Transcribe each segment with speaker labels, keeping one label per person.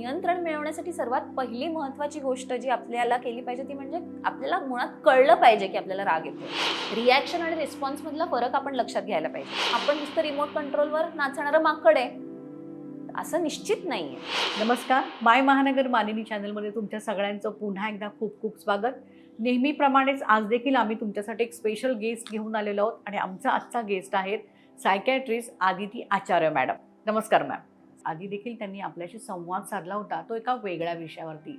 Speaker 1: नियंत्रण मिळवण्यासाठी सर्वात पहिली महत्वाची गोष्ट जी आपल्याला केली पाहिजे ती म्हणजे आपल्याला मुळात कळलं पाहिजे की आपल्याला राग येतो रिॲक्शन आणि रिस्पॉन्स मधला फरक आपण लक्षात घ्यायला पाहिजे. आपण नुसतं रिमोट कंट्रोलवर नाचणारं माकड आहे. असं निश्चित नाहीये.
Speaker 2: नमस्कार. माय महानगर मालिनी चॅनलमध्ये तुमच्या सगळ्यांचं पुन्हा एकदा खूप खूप स्वागत. नेहमीप्रमाणेच आज देखील आम्ही तुमच्यासाठी एक स्पेशल गेस्ट घेऊन आलेलो आहोत आणि आमचा आजचा गेस्ट आहेत सायकॅट्रिस्ट आदिती आचार्य मॅडम. नमस्कार मॅम आधी देखील त्यांनी आपल्याशी संवाद साधला होता तो एका वेगळ्या विषयावरती.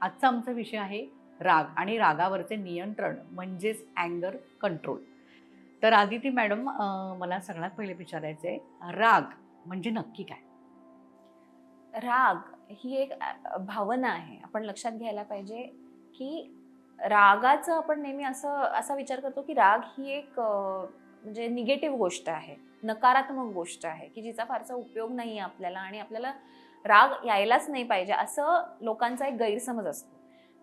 Speaker 2: आजचा आमचा विषय आहे राग आणि रागावरचे नियंत्रण म्हणजेच अँगर कंट्रोल तर आदिती मॅडम मला सगळ्यात पहिले विचारायचं आहे राग म्हणजे नक्की काय?
Speaker 1: राग ही एक भावना आहे. आपण लक्षात घ्यायला पाहिजे की रागाचं आपण नेहमी असं असा विचार करतो की राग ही एक म्हणजे निगेटिव्ह गोष्ट आहे. नकारात्मक गोष्ट आहे की जिचा फारसा उपयोग नाही आहे आपल्याला आणि आपल्याला राग यायलाच नाही पाहिजे असं लोकांचा एक गैरसमज असतो.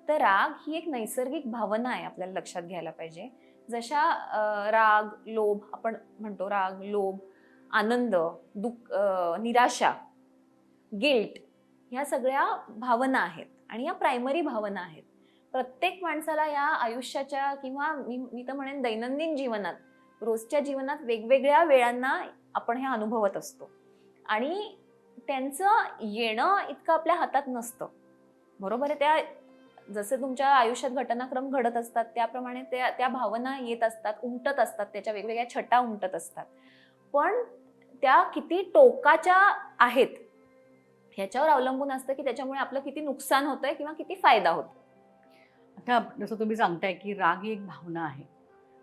Speaker 1: तर राग ही एक नैसर्गिक भावना आहे आपल्याला लक्षात घ्यायला पाहिजे. जशा राग लोभ आपण म्हणतो राग लोभ आनंद दुःख निराशा गिल्ट ह्या सगळ्या भावना आहेत आणि या प्रायमरी भावना आहेत. प्रत्येक माणसाला या आयुष्याच्या किंवा मी मी तर म्हणेन दैनंदिन जीवनात रोजच्या जीवनात वेगवेगळ्या वेळांना आपण हे अनुभवत असतो. आणि त्यांचं येणं इतकं आपल्या हातात नसतं. बरोबर आहे त्या जसे तुमच्या आयुष्यात घटनाक्रम घडत असतात त्याप्रमाणे त्या त्या भावना येत असतात उमटत असतात त्याच्या वेगवेगळ्या छटा उमटत असतात. पण त्या किती टोकाच्या आहेत ह्याच्यावर अवलंबून असतं की त्याच्यामुळे आपलं किती नुकसान होतंय किंवा किती फायदा होतो
Speaker 2: आता जसं तुम्ही सांगताय की राग ही एक भावना आहे.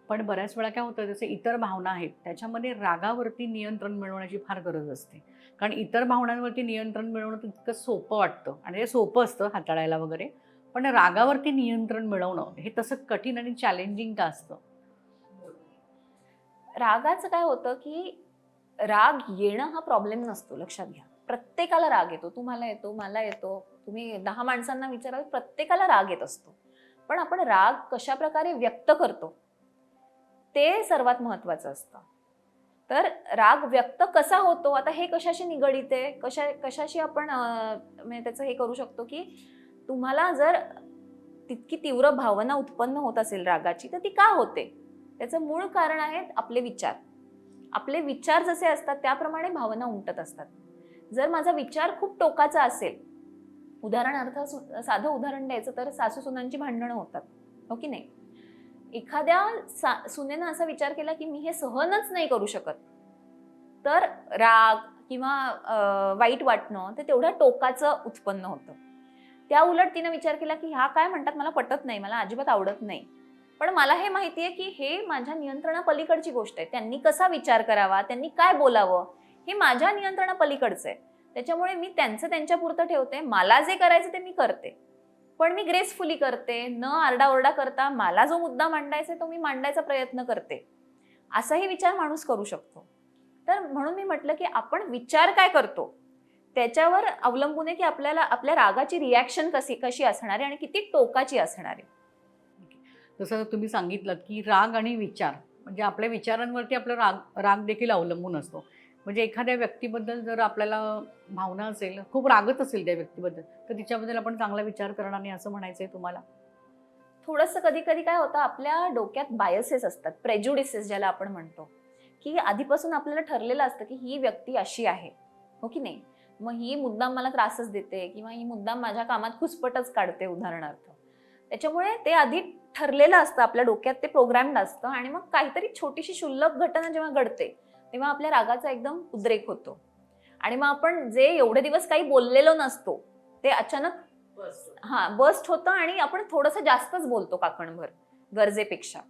Speaker 2: पण बऱ्याच वेळा काय होतं जसे इतर भावना आहेत त्याच्यामध्ये रागावरती नियंत्रण मिळवण्याची फार गरज असते. कारण इतर भावनांवरती नियंत्रण मिळवणं तितकं सोपं वाटतं. आणि ते सोपं असतं हाताळायला वगैरे. पण रागावरती नियंत्रण मिळवणं हे तसं कठीण आणि चॅलेंजिंग का असतं?
Speaker 1: रागाचं काय होतं की राग येणं हा प्रॉब्लेम नसतो लक्षात घ्या. प्रत्येकाला राग येतो. तुम्हाला येतो मला येतो. तुम्ही दहा माणसांना विचाराल प्रत्येकाला राग येत असतो. पण आपण राग कशा प्रकारे व्यक्त करतो ते सर्वात महत्त्वाचं असतं. तर राग व्यक्त कसा होतो? आता हे कशाशी निगडीत आहे? कशा कशाशी आपण म्हणजे त्याचं हे करू शकतो की तुम्हाला जर तितकी तीव्र भावना उत्पन्न होत असेल रागाची तर ती का होते? त्याचं मूळ कारण आहेत आपले विचार. आपले विचार जसे असतात त्याप्रमाणे भावना उमटत असतात. जर माझा विचार खूप टोकाचा असेल उदाहरणार्थ सु- साधं उदाहरण द्यायचं तर सासू सुनांची भांडणं होतात हो की नाही? एखाद्या सा सुनेनं असा विचार केला की मी हे सहनच नाही करू शकत. तर राग किंवा वाईट वाटणं ते तेवढ्या टोकाचं उत्पन्न होतं. त्या उलट तिनं विचार केला की ह्या काय म्हणतात मला पटत नाही मला अजिबात आवडत नाही. पण मला हे माहिती आहे की हे माझ्या नियंत्रणापलीकडची गोष्ट आहे. त्यांनी कसा विचार करावा त्यांनी काय बोलावं हे माझ्या नियंत्रणापलीकडचं आहे. त्याच्यामुळे मी त्यांचं त्यांच्या पुरतं ठेवते मला जे करायचं ते मी करते. पण मी ग्रेसफुली करते. न आरडाओरडा करता मला जो मुद्दा मांडायचा आहे तो मी मांडायचा प्रयत्न करते. असाही विचार माणूस करू शकतो. तर म्हणून मी म्हटलं की आपण विचार काय करतो? त्याच्यावर अवलंबून आहे की आपल्याला आपल्या रागाची रिॲक्शन कशी कशी असणार आहे आणि किती टोकाची असणार आहे.
Speaker 2: जसं तुम्ही सांगितलं की राग आणि विचार. म्हणजे आपल्या विचारांवरती आपलं राग राग देखील अवलंबून असतो. म्हणजे एखाद्या व्यक्तीबद्दल जर आपल्याला भावना असेल खूप रागत असेल त्या व्यक्तीबद्दल तर तिच्याबद्दल आपण चांगला विचार करणार नाही असं म्हणायचं आहे तुम्हाला?
Speaker 1: थोडंसं कधी कधी काय होतं आपल्या डोक्यात बायसेस असतात प्रेज्युडिसेस ज्याला आपण म्हणतो की आधीपासून आपल्याला ठरलेलं असतं की ही व्यक्ती अशी आहे हो की नाही? मग ही मुद्दाम मला त्रासच देते किंवा ही मुद्दाम माझ्या कामात खुसपटच काढते उदाहरणार्थ. त्याच्यामुळे ते आधी ठरलेलं असतं आपल्या डोक्यात ते प्रोग्राम्ड असतं आणि मग काहीतरी छोटीशी क्षुल्लक घटना जेव्हा घडते तेव्हा आपल्या रागाचा एकदम उद्रेक होतो. आणि मग आपण जे एवढे दिवस काही बोललेलो नसतो ते अचानक हा बस्ट होतं आणि आपण थोडंसं जास्तच बोलतो काकणभर गरजेपेक्षा.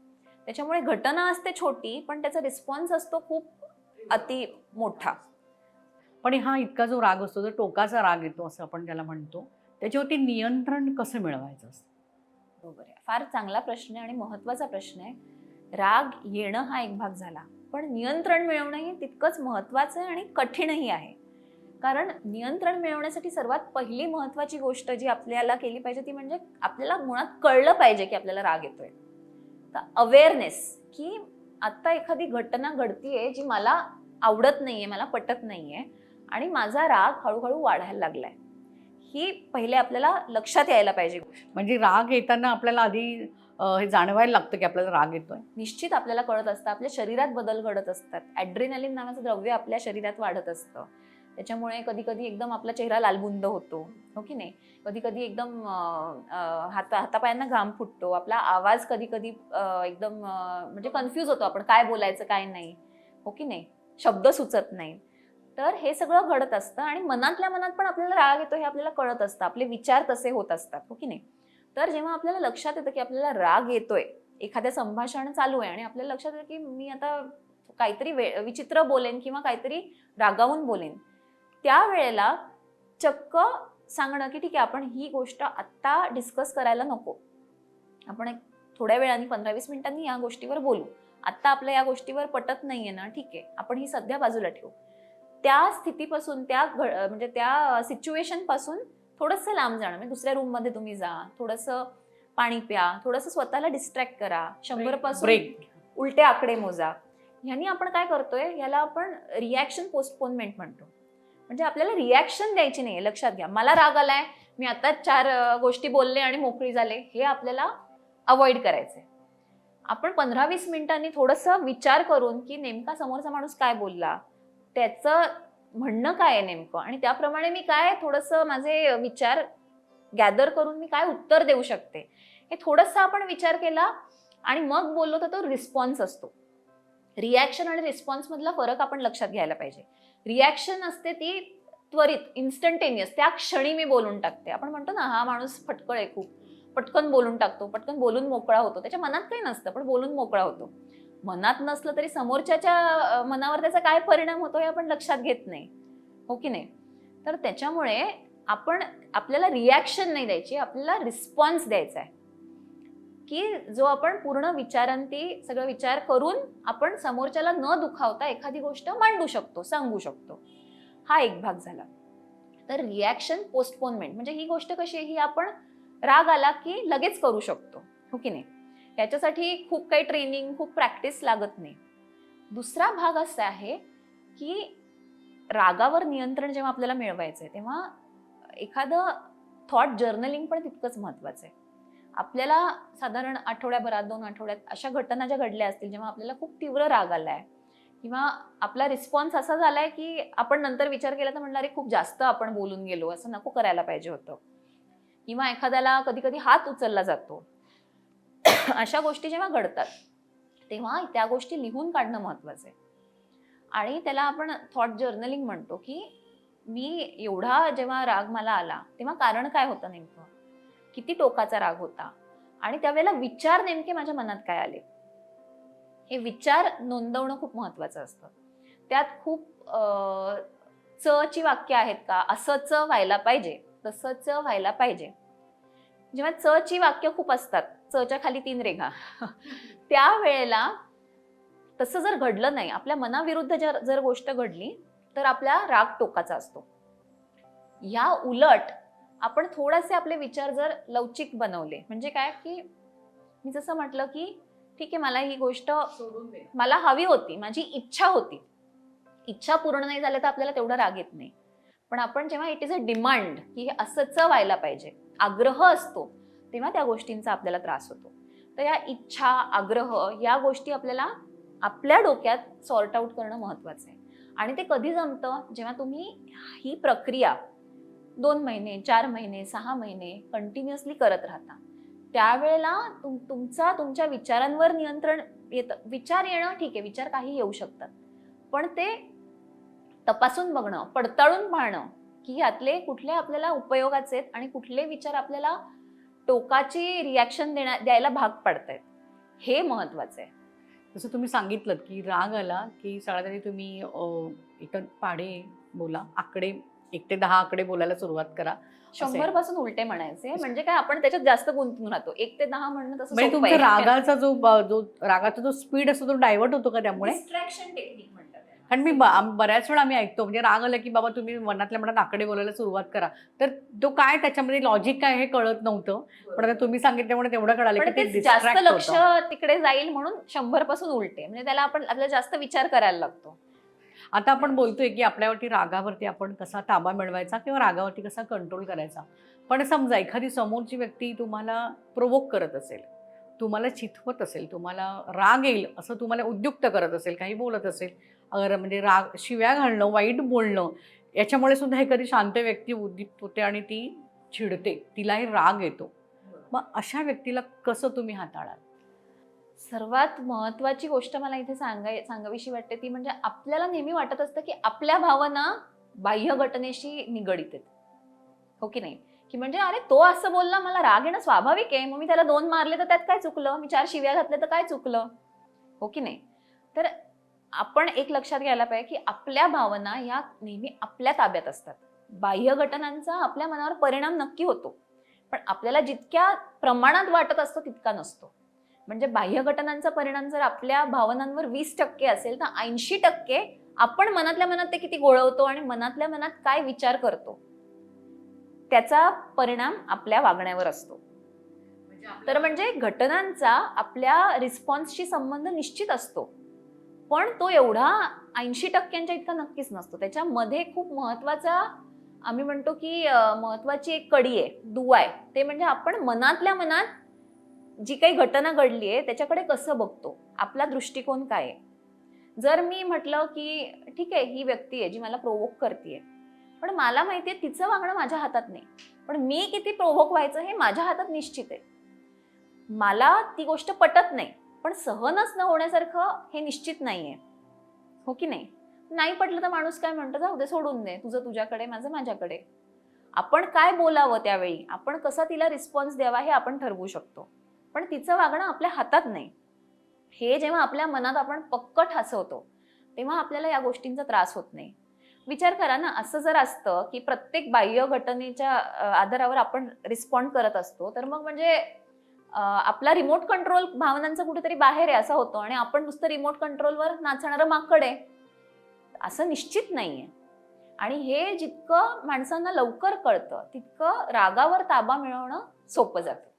Speaker 1: त्याच्यामुळे घटना असते छोटी पण त्याचा रिस्पॉन्स असतो खूप अति मोठा.
Speaker 2: पण हा इतका जो राग असतो जो टोकाचा राग येतो असं आपण त्याला म्हणतो त्याच्यावरती नियंत्रण कसं मिळवायचं असतं?
Speaker 1: बरोबर आहे. फार चांगला प्रश्न आहे आणि महत्त्वाचा प्रश्न आहे. राग येणं हा एक भाग झाला. पण नियंत्रण मिळवणंही तितकंच महत्त्वाचं आहे आणि कठीणही आहे. कारण नियंत्रण मिळवण्यासाठी सर्वात पहिली महत्त्वाची गोष्ट जी आपल्याला केली पाहिजे ती म्हणजे आपल्याला मुळात कळलं पाहिजे की आपल्याला राग येतोय. तर अवेअरनेस की आत्ता एखादी घटना घडतीये जी मला आवडत नाहीये मला पटत नाहीये आणि माझा राग हळूहळू वाढायला लागलाय. ही पहिले आपल्याला लक्षात यायला पाहिजे
Speaker 2: म्हणजे राग येताना आपल्याला आधी हे जाणवायला लागतं की आपल्याला राग येतोय.
Speaker 1: निश्चित आपल्याला कळत असतं. आपल्या शरीरात बदल घडत असतात. ॲड्रिनालिन नावाचं द्रव्य आपल्या शरीरात वाढत असतं. त्याच्यामुळे कधी कधी एकदम आपला चेहरा लालबुंद होतो. हो की नाही? कधी कधी एकदम हाता हातापायांना घाम फुटतो. आपला आवाज कधी कधी एकदम म्हणजे कन्फ्यूज होतो आपण. काय बोलायचं काय नाही. हो की नाही? शब्द सुचत नाही. तर हे सगळं घडत असतं आणि मनातल्या मनात पण आपल्याला राग येतो हे आपल्याला कळत असतं. आपले विचार तसे होत असतात. हो की नाही? तर जेव्हा आपल्याला लक्षात येतं की आपल्याला राग येतोय एखाद्या संभाषण चालू आहे आणि आपल्याला लक्षात येतं की मी आता काहीतरी वे विचित्र बोलेन किंवा काहीतरी रागावून बोलेन त्यावेळेला चक्क सांगणं की ठीक आहे आपण ही गोष्ट आत्ता डिस्कस करायला नको. आपण एक थोड्या वेळाने पंधरा वीस मिनिटांनी या गोष्टीवर बोलू. आत्ता आपल्या या गोष्टीवर पटत नाहीये ना ठीक आहे आपण ही सध्या बाजूला ठेवू. त्या स्थितीपासून त्या घ म्हणजे त्या सिच्युएशनपासून थोडंसं लांब जाणं म्हणजे दुसऱ्या रूममध्ये तुम्ही जा थोडंसं पाणी प्या थोडंसं स्वतःला डिस्ट्रॅक्ट करा.
Speaker 2: शंभरपासून
Speaker 1: उलटे आकडे मोजा. ह्यानी आपण काय करतोय याला आपण रिॲक्शन पोस्टपोनमेंट म्हणतो. म्हणजे आपल्याला रिॲक्शन द्यायची नाही लक्षात घ्या. मला राग आलाय मी आता चार गोष्टी बोलले आणि मोकळी झाले हे आपल्याला अवॉइड करायचंय. आपण पंधरा वीस मिनिटांनी थोडंसं विचार करून की नेमका समोरचा माणूस काय बोलला त्याचं म्हणणं काय आहे नेमकं? आणि त्याप्रमाणे मी काय थोडंसं माझे विचार गॅदर करून मी काय उत्तर देऊ शकते? हे थोडंसं आपण विचार केला आणि मग बोललो तर तो रिस्पॉन्स असतो. रिॲक्शन आणि रिस्पॉन्समधला फरक आपण लक्षात घ्यायला पाहिजे. रिॲक्शन असते ती त्वरित इन्स्टंटेनियस त्या क्षणी मी बोलून टाकते. आपण म्हणतो ना हा माणूस फटकळ आहे खूप. पटकन बोलून टाकतो पटकन बोलून मोकळा होतो. त्याच्या मनात काही नसतं पण बोलून मोकळा होतो. मनात नसलं तरी समोरच्याच्या मनावर त्याचा काय परिणाम होतो हे आपण लक्षात घेत नाही. हो की नाही? तर त्याच्यामुळे आपण आपल्याला रिॲक्शन नाही द्यायची आपल्याला रिस्पॉन्स द्यायचा आहे. की जो आपण पूर्ण विचारांती सगळं विचार करून आपण समोरच्याला न दुखावता एखादी गोष्ट मांडू शकतो सांगू शकतो. हा एक भाग झाला. तर रिॲक्शन पोस्टपोनमेंट म्हणजे ही गोष्ट कशी आहे? ही आपण राग आला की लगेच करू शकतो. हो की नाही? याच्यासाठी खूप काही ट्रेनिंग खूप प्रॅक्टिस लागत नाही. दुसरा भाग असा आहे की रागावर नियंत्रण जेव्हा आपल्याला मिळवायचं आहे तेव्हा एखादं थॉट जर्नलिंग पण तितकंच महत्त्वाचं आहे आपल्याला साधारण आठवड्याभरात दोन आठवड्यात अशा घटना ज्या घडल्या असतील जेव्हा आपल्याला खूप तीव्र राग आला आहे किंवा आपला रिस्पॉन्स असा झाला आहे की आपण नंतर विचार केला तर म्हणणारे खूप जास्त आपण बोलून गेलो असं नको करायला पाहिजे होतं. किंवा एखाद्याला कधी कधी हात उचलला जातो. अशा गोष्टी जेव्हा घडतात तेव्हा त्या गोष्टी लिहून काढणं महत्वाचं आहे. आणि त्याला आपण थॉट जर्नलिंग म्हणतो की मी एवढा जेव्हा राग मला आला तेव्हा कारण काय होतं नेमकं? किती टोकाचा राग होता? आणि त्यावेळेला विचार नेमके माझ्या मनात काय आले? हे विचार नोंदवणं खूप महत्वाचं असतं. त्यात खूप च ची वाक्य आहेत का? असं च व्हायला पाहिजे तसं च व्हायला पाहिजे. जेव्हा च ची वाक्य खूप असतात चच्या खाली तीन रेघा. त्यावेळेला तसं जर घडलं नाही आपल्या मनाविरुद्ध जर जर गोष्ट घडली तर आपला राग टोकाचा असतो. या उलट आपण थोडेसे आपले विचार जर लवचिक बनवले म्हणजे काय की मी जसं म्हटलं की ठीक आहे मला ही गोष्ट मला हवी होती माझी इच्छा होती. इच्छा पूर्ण नाही झाल्या तर आपल्याला तेवढा राग येत नाही. पण आपण जेव्हा इट इज अ डिमांड की हे असंच व्हायला पाहिजे आग्रह असतो तेव्हा त्या गोष्टींचा आपल्याला त्रास होतो. तर या इच्छा आग्रह या गोष्टी आपल्याला आपल्या डोक्यात सॉर्ट आउट करणं महत्वाचं आहे. आणि ते कधी जमतं? जेव्हा तुम्ही ही प्रक्रिया दोन महिने चार महिने सहा महिने कंटिन्युअसली करत राहता त्यावेळेला तुम तुमचा तुमच्या विचारांवर नियंत्रण येतं. विचार येणं ठीक आहे विचार काही येऊ शकतात. पण ते तपासून बघणं पडताळून पाहणं की यातले कुठले आपल्याला उपयोगाचे आहेत आणि कुठले विचार आपल्याला टोकाची रिॲक्शन देण्या द्यायला भाग पडतायत. हे महत्वाचं आहे.
Speaker 2: जसं तुम्ही सांगितलं की राग आला की सगळ्यात आधी तुम्ही एक पाढे बोला आकडे एक ते दहा आकडे बोलायला सुरुवात करा.
Speaker 1: शंभरपासून उलटे म्हणायचे म्हणजे काय आपण त्याच्यात जास्त गुंतून राहतो. एक ते दहा म्हणणं तसं
Speaker 2: म्हणजे. रागाचा जो जो रागाचा जो स्पीड असतो तो डायव्हर्ट होतो का त्यामुळे? कारण मी बऱ्याच वेळा आम्ही ऐकतो म्हणजे राग आला की बाबा तुम्ही मनातल्या मनात आकडे बोलायला सुरुवात करा. तर तो काय त्याच्यामध्ये लॉजिक काय हे कळत नव्हतं. पण आता तुम्ही सांगितल्यामुळे तेवढं कळालं की
Speaker 1: जास्त लक्ष. तिकडे जाईल म्हणून शंभरपासून उलटे. म्हणजे त्याला आपण आपल्याला जास्त विचार करायला लागतो.
Speaker 2: आता आपण बोलतोय की आपल्यावरती रागावरती आपण कसा ताबा मिळवायचा किंवा रागावरती कसा कंट्रोल करायचा. पण समजा एखादी समोरची व्यक्ती तुम्हाला प्रोवोक करत असेल तुम्हाला चिथवत असेल तुम्हाला राग येईल असं तुम्हाला उद्युक्त करत असेल काही बोलत असेल म्हणजे राग शिव्या घालणं वाईट बोलणं याच्यामुळे सुद्धा एखादी शांत व्यक्ती उद्दीप्त होते आणि ती चिडते. तिलाही राग येतो. मग अशा व्यक्तीला कसं तुम्ही हाताळाल?
Speaker 1: सर्वात महत्वाची गोष्ट मला इथे सांगाय सांगावीशी वाटते ती म्हणजे आपल्याला नेहमी वाटत असतं की आपल्या भावना बाह्य घटनेशी निगडीत आहेत. हो की नाही? की म्हणजे अरे तो असं बोलला मला राग येणं स्वाभाविक आहे. मग मी त्याला दोन मारले तर त्यात काय चुकलं? मी चार शिव्या घातल्या तर काय चुकलं? हो की नाही? तर आपण एक लक्षात घ्यायला पाहिजे की आपल्या भावना ह्या नेहमी आपल्या ताब्यात असतात. बाह्य घटनांचा आपल्या मनावर परिणाम नक्की होतो. पण आपल्याला जितक्या प्रमाणात वाटत असतो तितका नसतो. म्हणजे बाह्य घटनांचा परिणाम जर आपल्या भावनांवर वीस टक्के असेल तर ऐंशी टक्के आपण मनातल्या मनात ते किती गोळवतो आणि मनातल्या मनात काय विचार करतो? त्याचा परिणाम आपल्या वागण्यावर असतो. तर म्हणजे घटनांचा आपल्या रिस्पॉन्सशी संबंध निश्चित असतो. पण तो एवढा ऐंशी टक्क्यांच्या इतका नक्कीच नसतो. त्याच्यामध्ये खूप महत्त्वाचा आम्ही म्हणतो की महत्वाची एक कडी आहे दुवा आहे. ते म्हणजे आपण मनातल्या मनात जी काही घटना घडली आहे त्याच्याकडे कसं बघतो? आपला दृष्टिकोन काय आहे? जर मी म्हटलं की ठीक आहे ही व्यक्ती आहे जी मला प्रोवोक करते पण मला माहिती आहे तिचं वागणं माझ्या हातात नाही. पण मी किती प्रोवोक व्हायचं हे माझ्या हातात निश्चित आहे. मला ती गोष्ट पटत नाही. पण सहनच न होण्यासारखं हे निश्चित नाही आहे हो की नाही? नाही पटलं तर माणूस काय म्हणतो जाऊ दे सोडून दे. तुझं तुझ्याकडे माझं माझ्याकडे. आपण काय बोलावं त्यावेळी? आपण कसा तिला रिस्पॉन्स द्यावा हे आपण ठरवू शकतो. पण तिचं वागणं आपल्या हातात नाही. हे जेव्हा आपल्या मनात आपण पक्क ठासवतो तेव्हा आपल्याला या गोष्टींचा त्रास होत नाही. विचार करा ना असं जर असतं की प्रत्येक बाह्य घटनेच्या आधारावर आपण रिस्पॉन्ड करत असतो तर मग म्हणजे आपला रिमोट कंट्रोल भावनांचा कुठेतरी बाहेर आहे असा होतो. आणि आपण नुसतं रिमोट कंट्रोलवर नाचणारं माकड आहे. असं निश्चित नाहीये. आणि हे जितकं माणसांना लवकर कळतं तितकं रागावर ताबा मिळवणं सोपं जातं.